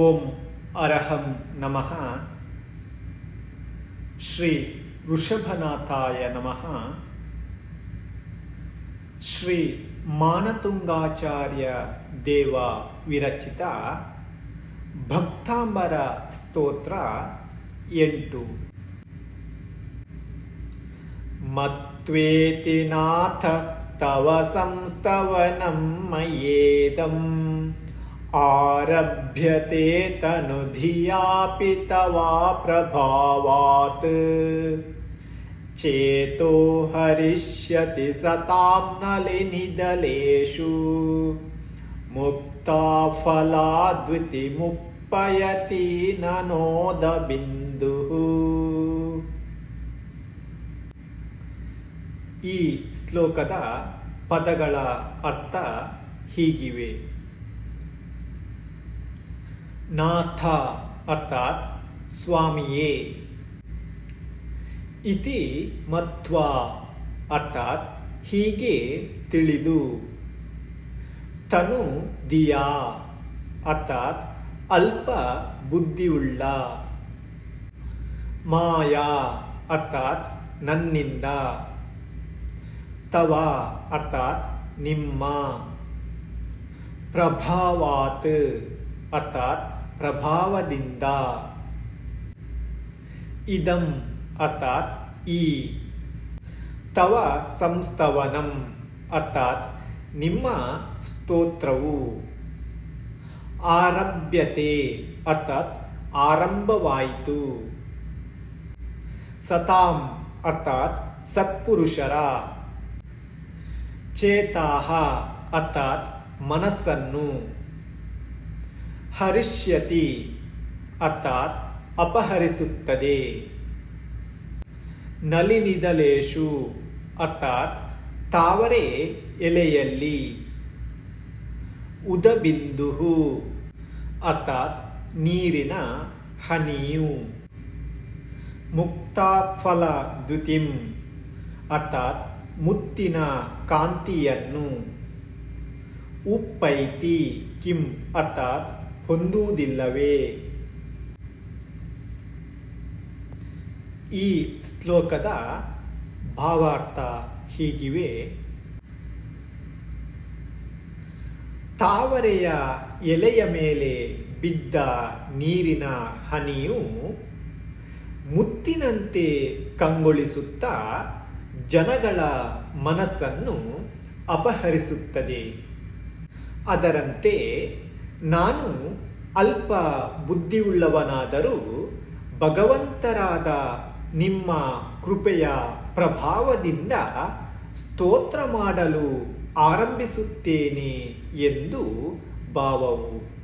ಓಂ ಅರಹಂ ನಮಃ ಶ್ರೀ ಋಷಭನಾಥಾಯ ನಮಃ ಶ್ರೀ ಮಾನತುಂಗಾಚಾರ್ಯ ದೇವ ವಿರಚಿತ ಭಕ್ತಾಂಬರ ಸ್ತೋತ್ರ ಎಂಟು ಮತ್ವೇತಿ ನಾಥ ತವ ಸಂಸ್ತವನಂ ಮಯೇದಂ ಪ್ರಭಾವಾತ್ ಚೇತೋ ಹರಿಷ್ಯತಿ ಸತಾಂ ನಲಿನಿದಲೇಷು ಮುಕ್ತಾ ಫಲಾದ್ವಿತಿ ಮುಪ್ಪಯತಿ ನನೋದ ಬಿಂದು ಈ ಶ್ಲೋಕದ ಪದಗಳ ಅರ್ಥ ಹೀಗಿವೆ. ನಾಥ ಅರ್ಥಾತ್ ಸ್ವಾಮಿಯೇ. ಇತಿ ಮತ್ವಾ ಅರ್ಥಾತ್ ಹೀಗೆ ತಿಳಿದು. ತನು ದಿಯಾ ಅರ್ಥಾತ್ ಅಲ್ಪ ಬುದ್ಧಿಯುಳ್ಳ. ಮಾಯಾ ಅರ್ಥಾತ್ ನನ್ನಿಂದ. ತವ ಅರ್ಥಾತ್ ನಿಮ್ಮ. ಪ್ರಭಾವಾತ್ ಅರ್ಥಾತ್ ಪ್ರಭಾವದಿಂದ. ಇದಂ ಅರ್ಥಾತ್ ಈ. ತವ ಸಂಸ್ತವನಂ ಅರ್ಥಾತ್ ನಿಮ್ಮ ಸ್ತೋತ್ರವು. ಆರಭ್ಯತೆ ಅರ್ಥಾತ್ ಆರಂಭವಾಯಿತು. ಸತಾಂ ಅರ್ಥಾತ್ ಸತ್ಪುರುಷರ. ಚೇತಾಹ ಅರ್ಥಾತ್ ಮನಸ್ಸನ್ನು. ಹರಿಷ್ಯತಿ ಅರ್ಥಾತ್ ಅಪಹರಿಸುತ್ತದೆ. ನಲಿನಿದಲೇಶು ಅರ್ಥಾತ್ ತಾವರೆ ಎಲೆಯಲ್ಲಿ. ಉದಬಿಂದು ಅರ್ಥಾತ್ ನೀರಿನ ಹನಿಯು. ಮುಕ್ತಾಫಲ ದ್ಯುತಿಂ ಅರ್ಥಾತ್ ಮುತ್ತಿನ ಕಾಂತಿಯನ್ನು. ಉಪ್ಪೈತಿ ಕಿಂ ಅರ್ಥಾತ್ ಹೊಂದುವುದಿಲ್ಲವೇ? ಈ ಶ್ಲೋಕದ ಭಾವಾರ್ಥ ಹೀಗಿವೆ. ತಾವರೆಯ ಎಲೆಯ ಮೇಲೆ ಬಿದ್ದ ನೀರಿನ ಹನಿಯು ಮುತ್ತಿನಂತೆ ಕಂಗೊಳಿಸುತ್ತಾ ಜನಗಳ ಮನಸ್ಸನ್ನು ಅಪಹರಿಸುತ್ತದೆ. ಅದರಂತೆ ನಾನು ಅಲ್ಪ ಬುದ್ಧಿಯುಳ್ಳವನಾದರೂ ಭಗವಂತರಾದ ನಿಮ್ಮ ಕೃಪೆಯ ಪ್ರಭಾವದಿಂದ ಸ್ತೋತ್ರ ಮಾಡಲು ಆರಂಭಿಸುತ್ತೇನೆ ಎಂದು ಭಾವವು.